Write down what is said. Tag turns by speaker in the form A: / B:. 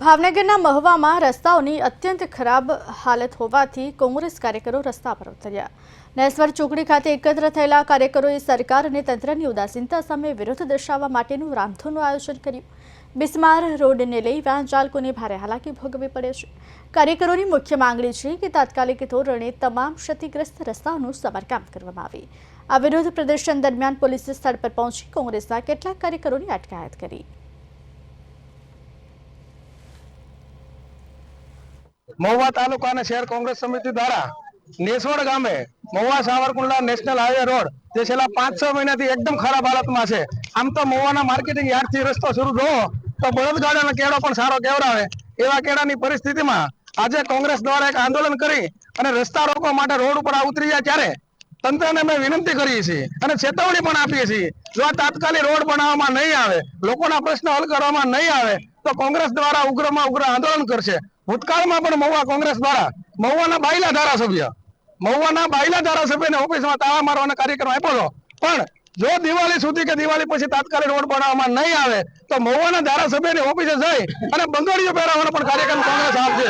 A: ભાવનગરના મહવામાં રસ્તાઓની અત્યંત ખરાબ હાલત હોવાથી કોંગ્રેસ કાર્યકરો રસ્તા પર ઉતર્યા. નેસવર ચોકડી ખાતે એકત્ર થયેલા કાર્યકરોએ સરકાર અને તંત્રની ઉદાસીનતા સામે વિરોધ દર્શાવવા માટેનું રામધૂનનું આયોજન કર્યું. બિસ્માર રોડને લઈ વાહન ચાલકોને ભારે હાલાકી ભોગવવી પડે છે. કાર્યકરોની મુખ્ય માંગણી છે કે તાત્કાલિક ધોરણે તમામ ક્ષતિગ્રસ્ત રસ્તાઓનું સમારકામ કરવામાં આવે. આ વિરોધ પ્રદર્શન દરમિયાન પોલીસે સ્થળ પર પહોંચી કોંગ્રેસના કેટલાક કાર્યકરોની અટકાયત કરી.
B: મહુવા તાલુકા અને શહેર કોંગ્રેસ સમિતિ દ્વારા નેસવડ ગામે Mahuva Savarkundla national highway road, જે છેલ્લા પાંચ છ મહિનાથી એકદમ ખરાબ હાલતમાં છે. આમ તો મહુવાના માર્કેટિંગ યાર્ડથી રસ્તો શરૂ થયો તો બળદગાડાનો કેળો પણ સારો કેવડાવે. એવા કેળાની પરિસ્થિતિમાં આજે કોંગ્રેસ દ્વારા એક આંદોલન કરી અને રસ્તા રોકવા માટે રોડ ઉપર ઉતરી જાય ત્યારે તંત્રને અમે વિનંતી કરીએ છીએ અને ચેતવણી પણ આપીએ છીએ. જો આ તાત્કાલિક રોડ બનાવવામાં નહીં આવે, લોકોના પ્રશ્નો હલ કરવામાં નહીં આવે, તો કોંગ્રેસ દ્વારા ઉગ્રમાં ઉગ્ર આંદોલન કરશે. ભૂતકાળમાં પણ મહુવા કોંગ્રેસ દ્વારા મહુવાના બાયલા ધારાસભ્ય, મહુવાના બાયલા ધારાસભ્યને ઓફિસમાં તાળા મારવાનો કાર્યક્રમ આપ્યો હતો. પણ જો દિવાળી સુધી કે દિવાળી પછી તાત્કાલિક રોડ બનાવવામાં નહીં આવે, તો મહુવાના ધારાસભ્યની ઓફિસે જઈ અને બંગડીઓ પહેરાવવાનો પણ કાર્યક્રમ કોંગ્રેસ આપશે.